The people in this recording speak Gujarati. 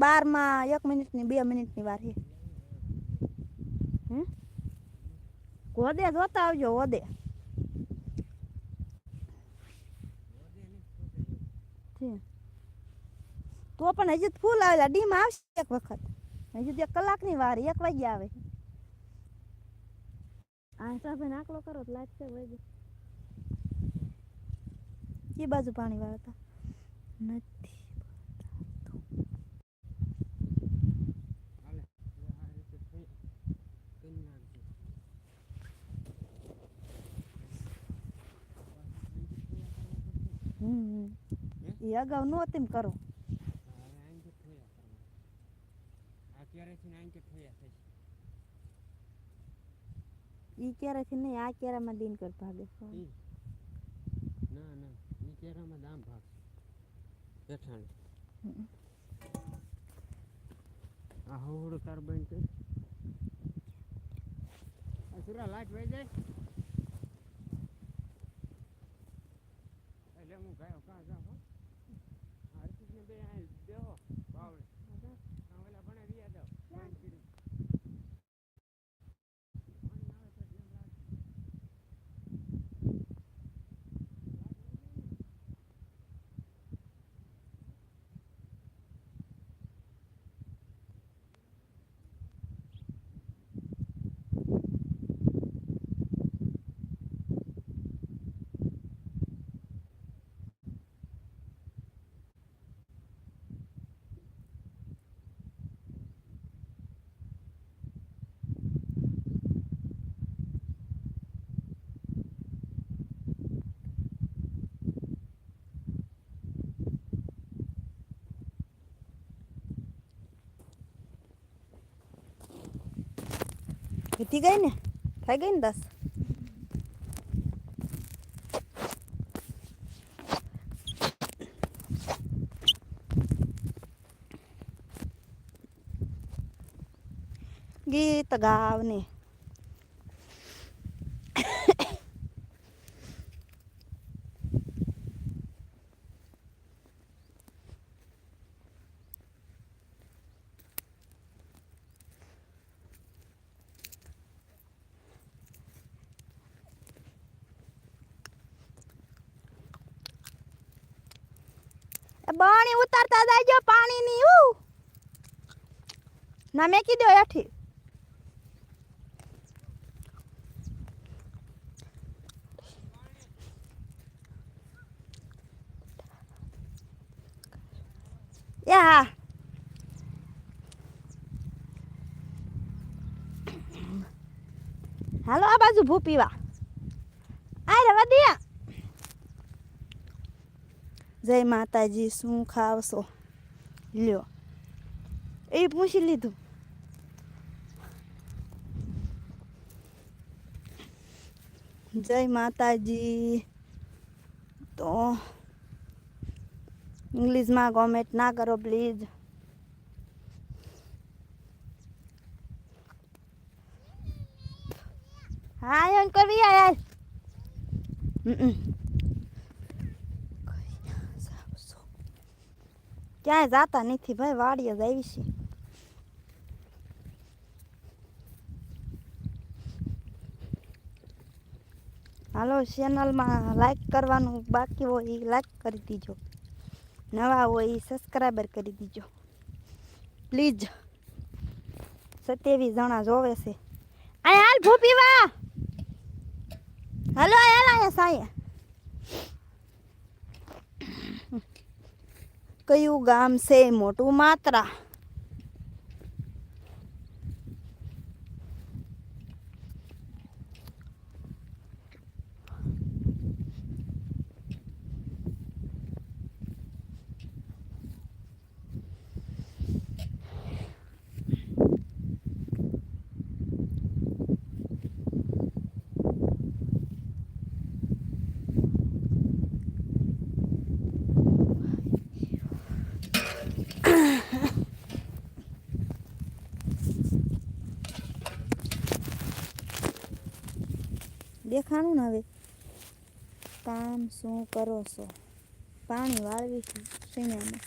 બારમાં એક મિનિટની બે મિનિટની વાર છે. હોદે જોતા આવજો હોદે. તો પણ હજી ફૂલ આવેલા ડીમ આવશે એક વખત. હજી એક કલાકની વાર એક વાગ્યા આવે. આ હિસાબે આકલો કરો તો લાગશે વાગે એ બાજુ પાણી વાળતા. નથી હાલે હવે આ રીતે થઈ કરી નાખજો હમ એ અગાઉ નો તેમ કરો. ઈ ક્યારેથી નહીં આ ક્યારામાં દિન કર ભાગે ના ના ઈ કેરામાં દામ ભાગ બેઠાણ આ હોડ કાર્બન છે. કર આ સુરા લાઈટ વહી જાય. વીતી ગઈ ને? થઈ ગઈ ને દસ? ગીત ગાવને. બાણી ઉતારતા જાયજો પાણીની ઉ ના મેં કીધો હેઠી. યા હાલો, આ બાજુ ભૂ પીવા. આ રવા દે. જય માતાજી શું ખાવશો લ્યો એ પૂછી લીધું જય માતાજી તો ઇંગ્લિશમાં કોમેન્ટ ના કરો પ્લીઝ હા એમ કરવી યાર ક્યાંય જાતા નથી ભાઈ, વાડીએ જ આવી છે હાલો ચેનલમાં લાઈક કરવાનું બાકી હોય એ લાઈક કરી દીજો. નવા હોય એ સબસ્ક્રાઈબર કરી દીજો. પ્લીઝ સત્યાવીસ જણા જોવે છે. આય હાલ ભૂપીવા! હાલો હાલ સાયા. કયું ગામ છે? મોટું માત્રા? દેખાણું ને હવે? કામ શું કરો છો? પાણી વાળવી છું શેણામાં